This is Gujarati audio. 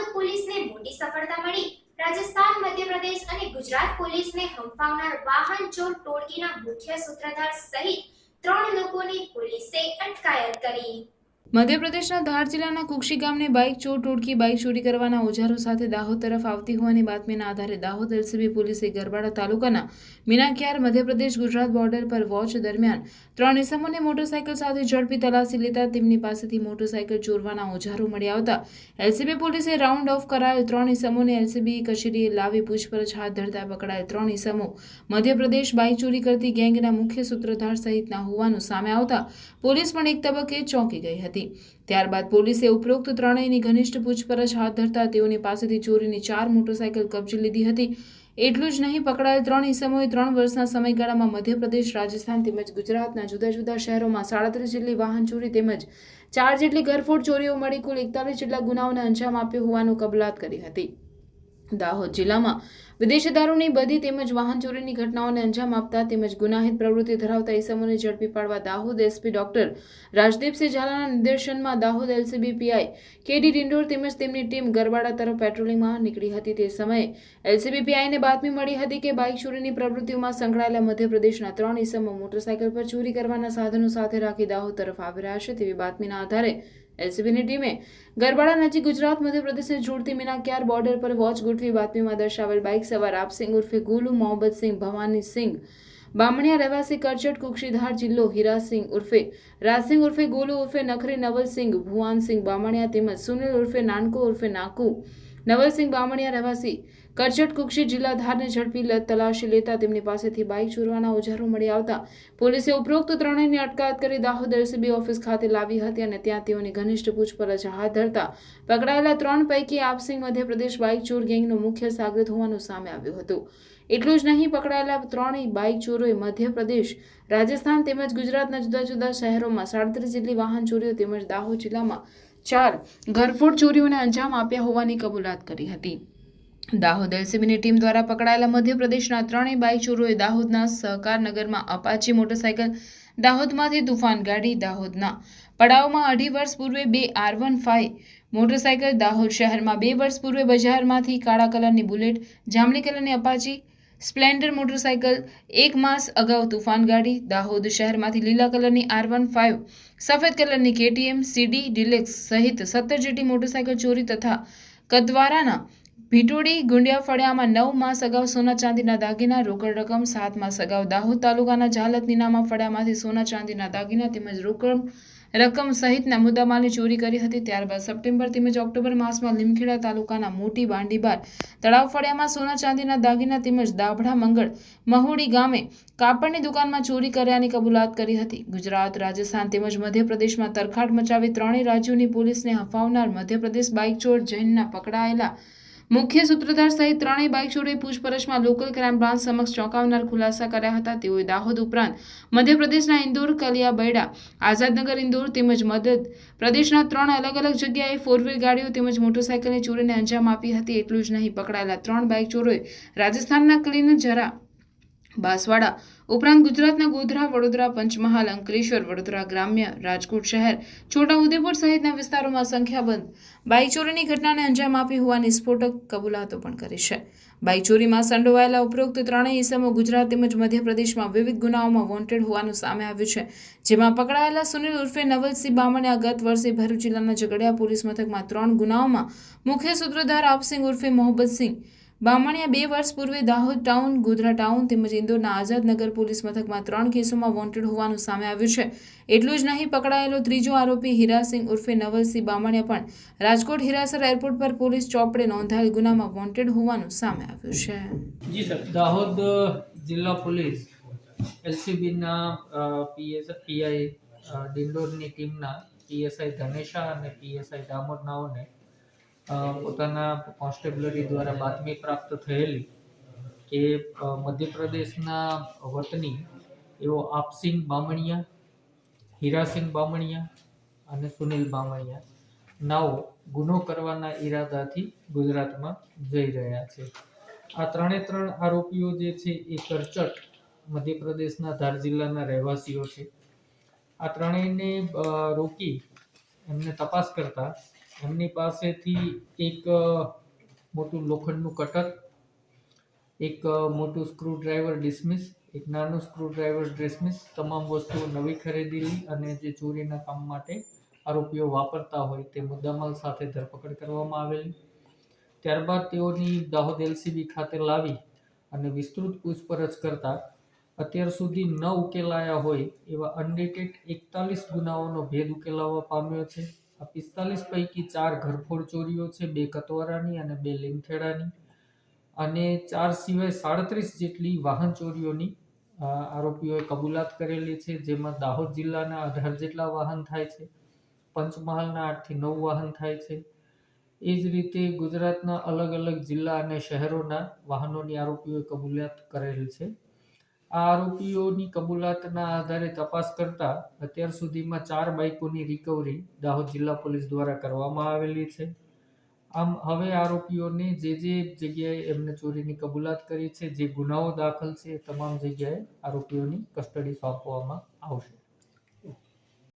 દાહોદ પોલીસને મોટી સફળતા મળી. રાજસ્થાન, મધ્યપ્રદેશ અને ગુજરાત પોલીસને હંફાવનાર વાહન, ચોર, ટોળકીના મુખ્ય સૂત્રધાર સહિત ત્રણ લોકોની પોલીસે અટકાયત કરી. મધ્યપ્રદેશના ધાર જિલ્લાના કુક્ષી ગામને બાઇક ચોર ટોળકી બાઇક ચોરી કરવાના ઓજારો સાથે દાહોદ તરફ આવતી હોવાની બાતમીના આધારે દાહોદ એલસીબી પોલીસે ગરબાડા તાલુકાના મીનાક્યાર મધ્યપ્રદેશ ગુજરાત બોર્ડર પર વોચ દરમિયાન ત્રણ ઇસમોને મોટરસાયકલ સાથે ઝડપી તલાશી લેતા તેમની પાસેથી મોટરસાયકલ ચોરવાના ઓજારો મળી આવતા એલસીબી પોલીસે રાઉન્ડ ઓફ કરાયેલ ત્રણ ઇસમોને એલસીબી કચેરીએ લાવી પૂછપરછ હાથ ધરતા પકડાયેલ ત્રણ ઇસમો મધ્યપ્રદેશ બાઇક ચોરી કરતી ગેંગના મુખ્ય સૂત્રધાર સહિતના હોવાનું સામે આવતા પોલીસ પણ એક તબક્કે ચોંકી ગઈ હતી. ત્યારબાદ પોલીસે ઉપરોક્ત ત્રણેયની ઘનિષ્ઠ પૂછપરછ હાથ ધરતા તેઓની પાસેથી ચોરીની ચાર મોટરસાયકલ કબજે લીધી હતી. એટલું જ નહીં, પકડાયેલ ત્રણ ઇસમોએ ત્રણ વર્ષના સમયગાળામાં મધ્યપ્રદેશ, રાજસ્થાન તેમજ ગુજરાતના જુદા જુદા શહેરોમાં સાડત્રીસ જેટલી વાહન ચોરી તેમજ ચાર જેટલી ઘરફોડ ચોરીઓ મળી કુલ એકતાલીસ જેટલા ગુનાઓને અંજામ આપ્યો હોવાનું કબૂલાત કરી હતી. દાહોદ જિલ્લામાં. વિદેશી દારૂની બધી તેમજ વાહન ચોરીની ઘટનાઓને અંજામ આપતા તેમજ ગુનાહિત પ્રવૃત્તિ ધરાવતા ઇસમોને ઝડપી પાડવા દાહોદ એસપી ડોક્ટર રાજદીપસિંહ ઝાલાના નિર્દેશનમાં Dahod LCB PI KD Dindor તેમજ તેમની ટીમ ગરબાડા તરફ પેટ્રોલિંગમાં નીકળી હતી તે સમયે. એલસીબી પીઆઈને બાતમી મળી હતી કે બાઇક ચોરીની પ્રવૃત્તિઓમાં સંકળાયેલા મધ્યપ્રદેશના ત્રણ ઇસમો મોટરસાયકલ પર ચોરી કરવાના સાધનો સાથે રાખી દાહોદ તરફ આવી રહ્યા છે તેવી બાતમીના આધારે એલસીબીની ટીમે ગરબાડા નજીક ગુજરાત મધ્યપ્રદેશને જોડતી મીનાક્યાર બોર્ડર પર વોચ ગોઠવી બાતમીમાં દર્શાવેલ બાઇક સવાર આપસિંગ ઉર્ફે ગુલુ મોહમ્મદસિંહ ભવાનીસિંહ બામણિયા રહેવાસી કરચટ કુક્ષીધાર જિલ્લો હીરાસિંહ ઉર્ફે રાજસિંહ ઉર્ફે ગોલુ ઉર્ફે નખરી નવલસિંહ ભુવાનસિંહ બામણિયા તેમજ સુનિલ ઉર્ફે નાનકો ઉર્ફે નાકુ નવલસિંહ બામણિયા રહેવાસી કરચટ કુક્ષી જિલ્લા ધારને ઝડપી તલાશી લેતા તેમની પાસેથી બાઇક ચોરવાના ઓજારો મળી આવતા પોલીસે ઉપરોક્ત ત્રણેયની અટકાયત કરી દાહોદ એલસીબી ઓફિસ ખાતે લાવી હતી અને ત્યાં તેઓની ઘનિષ્ઠ પૂછપરછ હાથ ધરતા પકડાયેલા ત્રણ પૈકી આપસિંહ મધ્યપ્રદેશ બાઇક ચોર ગેંગનો મુખ્ય સાગરિત હોવાનું સામે આવ્યું હતું. એટલું જ નહીં, પકડાયેલા ત્રણેય બાઇક ચોરોએ મધ્યપ્રદેશ, રાજસ્થાન તેમજ ગુજરાતના જુદા જુદા શહેરોમાં સાડત્રીસ જેટલી વાહન ચોરીઓ તેમજ દાહોદ જિલ્લામાં ચાર, ઘરફોડ ચોરીઓને અંજામ આપ્યા હોવાની કબૂલાત કરી હતી. દાહોદ એલસીબીની ટીમ દ્વારા પકડાયેલા મધ્યપ્રદેશના ત્રણેય બાઇક ચોરોએ દાહોદના સહકારનગરમાં અપાચી મોટરસાયકલ, દાહોદમાંથી તુફાન ગાડી, દાહોદના પડાવમાં અઢી વર્ષ પૂર્વે બે R one five motorcycle Dahod શહેરમાં બે વર્ષ પૂર્વે બજારમાંથી કાળા કલરની બુલેટ, જાંબલી કલરની અપાચી સ્પ્લેન્ડર મોટરસાયકલ, એક માસ અગાઉ તુફાન ગાડી, દાહોદ શહેરમાંથી લીલા કલરની આર વન ફાઇવ સફેદ કલરની કેટીએમ, સીડી, ડિલેક્સ સહિત સત્તર જેટલી મોટરસાયકલ ચોરી તથા કદવારાના ભીટોડી ગુંડિયા ફળિયામાં નવ માસ અગાઉ સોના ચાંદીના દાગીના, રોકડ રકમ, સાત માસ અગાઉ દાહોદ તાલુકાના જાલત નીનામા ફળિયામાંથી સોના ચાંદીના દાગીના તેમજ રોકડ રકમ સહિતના મુદ્દામાલની ચોરી કરી હતી. ત્યારબાદ સપ્ટેમ્બર તેમજ ઓક્ટોબર માસમાં લીમખેડા તાલુકાના મોટી બાંડીબાર તળાવ ફળિયામાં સોના ચાંદીના દાગીના તેમજ દાભડા મંગળ મહુડી ગામે કાપડની દુકાનમાં ચોરી કર્યાની કબૂલાત કરી હતી. ગુજરાત, રાજસ્થાન તેમજ મધ્યપ્રદેશમાં તરખાટ મચાવી ત્રણેય રાજ્યોની પોલીસને હફાવનાર મધ્યપ્રદેશ બાઇક ચોર જૈનના પકડાયેલા મુખ્ય સૂત્રધાર સહિત ત્રણેય બાઇક ચોરોએ પૂછપરછમાં લોકલ ક્રાઇમ બ્રાન્ચ સમક્ષ ચોંકાવનાર ખુલાસા કર્યા હતા. તેઓએ દાહોદ ઉપરાંત મધ્યપ્રદેશના ઇન્દોર કલિયા બૈડા આઝાદનગર ઇન્દોર તેમજ મદદ પ્રદેશના ત્રણ અલગ અલગ જગ્યાએ ફોર વ્હીલ ગાડીઓ તેમજ મોટરસાયકલની ચોરીને અંજામ આપી હતી. એટલું જ નહીં, પકડાયેલા ત્રણ બાઇક ચોરોએ રાજસ્થાનના ક્લીન જરા બાંસવાડા. ઉપરાંત ગુજરાતના ગોધરા, વડોદરા, પંચમહાલ, અંકલેશ્વર, વડોદરા ગ્રામ્ય, રાજકોટ શહેર, છોટાઉદેપુર સહિતના વિસ્તારોમાં સંખ્યાબંધ બાઈચોરીની ઘટનાને અંજામ આપી હોવાની સ્ફોટક કબૂલાતો પણ કરી છે. બાઈચોરીમાં સંડોવાયેલા ઉપરોક્ત ત્રણેય ઇસમો ગુજરાત તેમજ મધ્યપ્રદેશમાં વિવિધ ગુનાઓમાં વોન્ટેડ હોવાનું સામે આવ્યું છે. જેમાં પકડાયેલા સુનિલ ઉર્ફે નવલસિંહ બામણિયા ગત વર્ષે ભરૂચ જિલ્લાના ઝઘડિયા પોલીસ મથકમાં ત્રણ ગુનાઓમાં મુખ્ય સૂત્રધાર આપસિંહ ઉર્ફે મોહબ્બતસિંહ બામણિયા બે વર્ષ પૂર્વે દાહોદ ટાઉન, ગોધરા ટાઉન તેમજ ઇન્દોરના આઝાદનગર પોલીસ મથકમાં ત્રણ કેસોમાં વોન્ટેડ હોવાનું સામે આવ્યું છે. એટલું જ નહીં, પકડાયેલો ત્રીજો આરોપી હીરાસિંહ ઉર્ફે નવલસિંહ બામણિયા પણ રાજકોટ હિરાસર એરપોર્ટ પર પોલીસ ચોપડે નોંધાયેલ ગુનામાં વોન્ટેડ હોવાનું સામે આવ્યું છે. જી સર, દાહોદ જિલ્લા પોલીસ એલસીબીના પીએસ, પીઆઈ ડિંડોરની ટીમના પીએસઆઈ ધનેશા અને પીએસઆઈ દામોદનાઓને પોતાના કોન્સ્ટેબલરી દ્વારા બાતમી પ્રાપ્ત થયેલી કે મધ્યપ્રદેશના વતની એવો આપસિંગ બામણિયા હીરાસિંગ બામણિયા અને સુનિલ બામણિયા નાઓ ગુનો કરવાના ઈરાદાથી ગુજરાતમાં જઈ રહ્યા છે. આ ત્રણે ત્રણ આરોપીઓ જે છે એ કરચટ મધ્યપ્રદેશના ધાર જિલ્લાના રહેવાસીઓ છે. આ ત્રણેયને રોકી એમને તપાસ કરતા એમની પાસેથી એક મોટું લોખંડનું કટર, એક મોટું સ્ક્રૂ ડ્રાઈવર ડિસમિસ, એક નાનું સ્ક્રૂ ડ્રાઈવર ડિસમિસ, તમામ વસ્તુઓ નવી ખરીદેલી અને જે ચોરીના કામ માટે આરોપીઓ વાપરતા હોય તે મુદ્દામાલ સાથે ધરપકડ કરવામાં આવેલી. ત્યારબાદ તેઓની દાહોદ એલસીબી ખાતે લાવી અને વિસ્તૃત પૂછપરછ કરતા અત્યાર સુધી ન ઉકેલાયા હોય એવા અનડિટેડ એકતાલીસ ગુનાઓનો ભેદ ઉકેલાવવા પામ્યો છે. પિસ્તાલીસ પૈકી ચાર ઘરફોડ ચોરીઓ છે, બે કતવારાની અને બે લીમખેડાની. અને ચાર સિવાય સાડત્રીસ જેટલી વાહન ચોરીઓની આરોપીઓએ કબૂલાત કરેલી છે, જેમાં દાહોદ જિલ્લાના અઢાર જેટલા વાહન થાય છે, પંચમહાલના આઠથી નવ વાહન થાય છે. એ જ રીતે ગુજરાતના અલગ અલગ જિલ્લા અને શહેરોના વાહનોની આરોપીઓએ કબૂલાત કરેલ છે. આ આરોપીઓની કબૂલાતના આધારે તપાસ કરતા અત્યાર સુધીમાં ચાર બાઇકોની રિકવરી દાહોદ જિલ્લા પોલીસ દ્વારા કરવામાં આવેલી છે. આમ, હવે આરોપીઓને જે જે જગ્યાએ એમને ચોરીની કબૂલાત કરી છે, જે ગુનાઓ દાખલ છે તમામ જગ્યાએ આરોપીઓની કસ્ટડી સોંપવામાં આવશે.